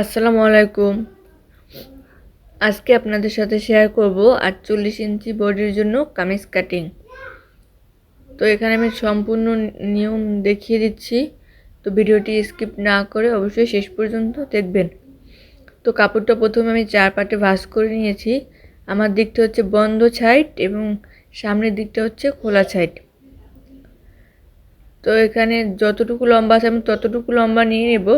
আসসালামু আলাইকুম। আজকে আপনাদের সাথে শেয়ার করব আটচল্লিশ ইঞ্চি বডির জন্য কামিজ কাটিং তো এখানে আমি সম্পূর্ণ নিয়ম দেখিয়ে দিচ্ছি। তো ভিডিওটি স্কিপ না করে অবশ্যই শেষ পর্যন্ত দেখবেন। তো কাপড়টা প্রথমে আমি চার পাটে ভাঁজ করে নিয়েছি। আমার দিকটা হচ্ছে বন্ধ সাইড এবং সামনের দিকটা হচ্ছে খোলা সাইড তো এখানে যতটুকু লম্বা আছে আমি ততটুকু লম্বা নিয়ে নেব।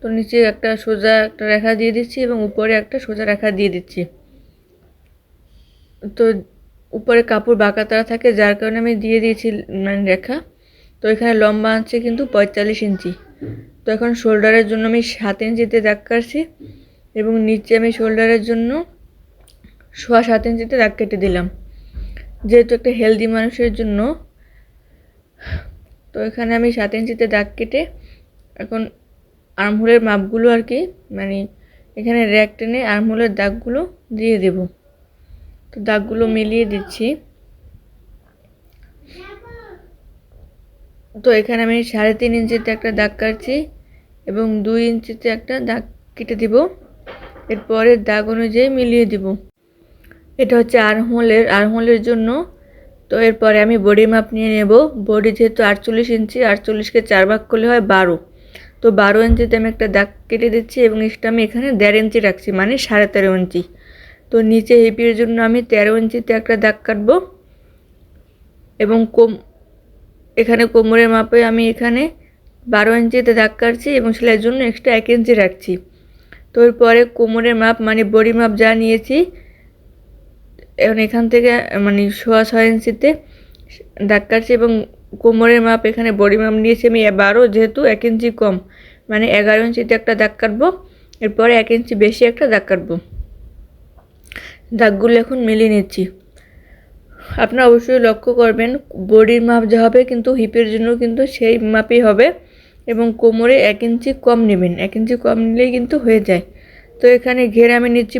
তো নিচে একটা সোজা একটা রেখা দিয়ে দিচ্ছি এবং উপরে একটা সোজা রেখা দিয়ে দিচ্ছি। তো উপরে কাপড় বাঁকা তারা থাকে, যার কারণে আমি দিয়ে দিয়েছি মানে রেখা। তো এখানে লম্বা আছে কিন্তু পঁয়তাল্লিশ ইঞ্চি। তো এখন শোল্ডারের জন্য আমি সাত ইঞ্চিতে দাগ কাটছি এবং নিচে আমি শোল্ডারের জন্য সোয়া সাত ইঞ্চিতে দাগ কেটে দিলাম। যেহেতু একটা হেলদি মানুষের জন্য, তো এখানে আমি সাত ইঞ্চিতে দাগ কেটে এখন আর্মহোলের মাপগুলো আর কি মানে এখানে র্যাক টেনে আর্মহোলের দাগগুলো দিয়ে দেব। তো দাগগুলো মিলিয়ে দিচ্ছি। তো এখানে আমি সাড়ে তিন ইঞ্চিতে একটা দাগ কাটছি এবং দুই ইঞ্চিতে একটা দাগ কেটে দিব। এরপরে দাগ অনুযায়ী মিলিয়ে দিব। এটা হচ্ছে আরমোলের আরমোলের জন্য। তো এরপরে আমি বডি মাপ নিয়ে নেব। বডি যেহেতু আটচল্লিশ ইঞ্চি আটচল্লিশকে চার ভাগ করলে হয় বারো। তো বারো ইঞ্চিতে আমি একটা দাগ কেটে দিচ্ছি এবং এক্সট্রা আমি এখানে দেড় ইঞ্চি রাখছি মানে সাড়ে তেরো ইঞ্চি। তো নিচে হিপির জন্য আমি তেরো ইঞ্চিতে একটা দাগ কাটবো এবং কোম এখানে কোমরের মাপে আমি এখানে বারো ইঞ্চিতে দাগ কাটছি এবং সেলাইয়ের জন্য এক্সট্রা এক ইঞ্চি রাখছি। তো এরপরে কোমরের মাপ মানে বডি মাপ যা নিয়েছি, এখন এখান থেকে মানে সোয়া ছয় ইঞ্চিতে দাগ কাটছি এবং কোমরের মাপ এখানে বডি মাপ নিয়েছি আমি বারো, যেহেতু এক ইঞ্চি কম। মানে এগারো ইঞ্চিতে একটা দাগ কাটবো, এরপরে এক ইঞ্চি বেশি একটা দাগ কাটবো। দাগগুলো এখন মিলিয়ে নিচ্ছি। আপনারা অবশ্যই লক্ষ্য করবেন বডির মাপ যা হবে কিন্তু হিপের জন্য কিন্তু সেই মাপই হবে এবং কোমরে এক ইঞ্চি কম নেবেন। এক ইঞ্চি কম নিলেই কিন্তু হয়ে যায়। তো এখানে ঘের আমি নিচ্ছি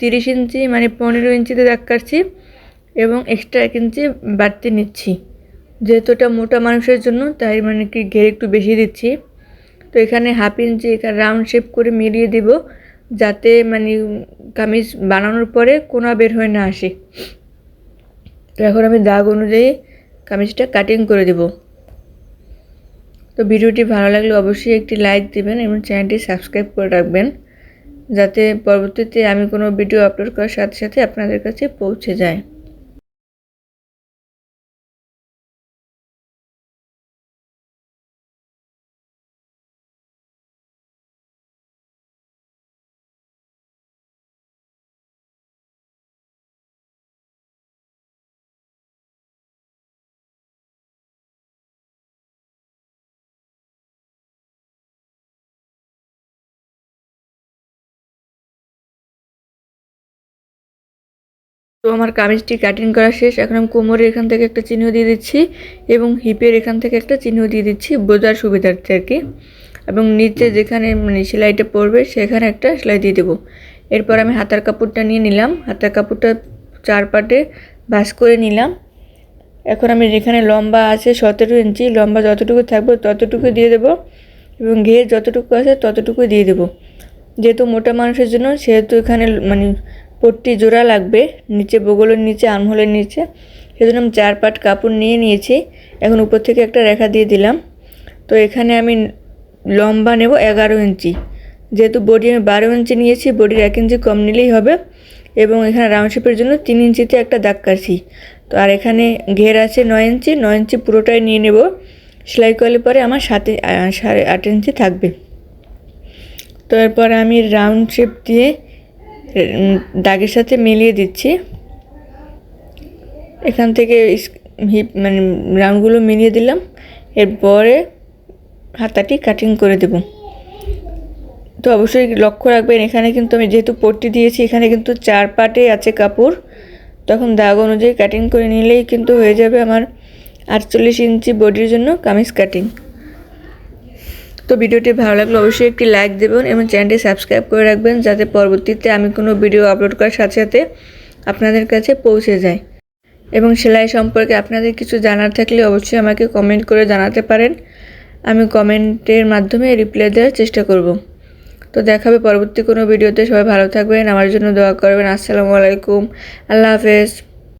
তিরিশ ইঞ্চি মানে পনেরো ইঞ্চিতে দাগ কাটছি এবং এক্সট্রা এক ইঞ্চি বাড়তি নিচ্ছি। যেহেতু এটা মোটা মানুষের জন্য, তাই মানে কি ঘের একটু বেশি দিচ্ছি। তো এখানে হাফ ইঞ্চি এখানে রাউন্ড শেপ করে মিলিয়ে দিব, যাতে মানে কামিজ বানানোর পরে কোনা বের হয়ে না আসে। তো এখন আমি দাগ অনুযায়ী কামিজটা কাটিং করে দেব। তো ভিডিওটি ভালো লাগলে অবশ্যই একটি লাইক দেবেন এবং চ্যানেলটি সাবস্ক্রাইব করে রাখবেন, যাতে পরবর্তীতে আমি কোনো ভিডিও আপলোড করার সাথে সাথে আপনাদের কাছে পৌঁছে যায়। তো আমার কামিজটি কাটিং করা শেষ। এখন আমি কোমরের এখান থেকে একটা চিহ্ন দিয়ে দিচ্ছি এবং হিপের এখান থেকে একটা চিহ্ন দিয়ে দিচ্ছি বোঝার সুবিধার্থে আর কি এবং নিচে যেখানে মানে সেলাইটা পড়বে, সেখানে একটা সেলাই দিয়ে দেবো। এরপর আমি হাতার কাপড়টা নিয়ে নিলাম। হাতার কাপড়টা চার পাটে ভাস করে নিলাম। এখন আমি যেখানে লম্বা আছে সতেরো ইঞ্চি, লম্বা যতটুকু থাকবে ততটুকু দিয়ে দেবো এবং ঘের যতটুকু আছে ততটুকু দিয়ে দেবো। যেহেতু মোটা মানুষের জন্য, সেহেতু এখানে মানে পট্টি জোড়া লাগবে, নিচে বগলের নিচে আনহোলের নিচে। সেজন্য আমি চার পাট কাপড় নিয়ে নিয়েছি। এখন উপর থেকে একটা রেখা দিয়ে দিলাম। তো এখানে আমি লম্বা নেব এগারো ইঞ্চি। যেহেতু বডি আমি বারো ইঞ্চি নিয়েছি, বডির এক ইঞ্চি কম নিলেই হবে। এবং এখানে রাউন্ড শেপের জন্য তিন ইঞ্চিতে একটা দাগ কাটছি। তো আর এখানে ঘের আছে নয় ইঞ্চি নয় ইঞ্চি পুরোটাই নিয়ে নেব। সেলাই করলে পরে আমার সাথে সাড়ে আট ইঞ্চি থাকবে। তো এরপর আমি রাউন্ড শেপ দিয়ে দাগের সাথে মিলিয়ে দিচ্ছি। এখান থেকে হিপ মানে রাউন্ডগুলো মিলিয়ে দিলাম। এরপরে হাতাটি কাটিং করে দেব। তো অবশ্যই লক্ষ্য রাখবেন, এখানে কিন্তু আমি যেহেতু পট্টি দিয়েছি, এখানে কিন্তু চার পাটে আছে কাপড়। তখন দাগ অনুযায়ী কাটিং করে নিলেই কিন্তু হয়ে যাবে আমার আটচল্লিশ ইঞ্চি বডির জন্য কামিজ কাটিং। তো ভিডিওটি ভালো লাগলে অবশ্যই একটি লাইক দেবেন এবং চ্যানেলটি সাবস্ক্রাইব করে রাখবেন যাতে পরবর্তীতে আমি কোনো ভিডিও আপলোড করার সাথে সাথে আপনাদের কাছে পৌঁছে যায়। এবং সেলাই সম্পর্কে আপনাদের কিছু জানার থাকলে অবশ্যই আমাকে কমেন্ট করে জানাতে পারেন। আমি কমেন্টের মাধ্যমে রিপ্লাই দেওয়ার চেষ্টা করব। তো দেখাবে পরবর্তী কোনো ভিডিওতে সবাই ভালো থাকবেন, আমার জন্য দোয়া করবেন। আসসালামু আলাইকুম। আল্লাহ হাফেজ।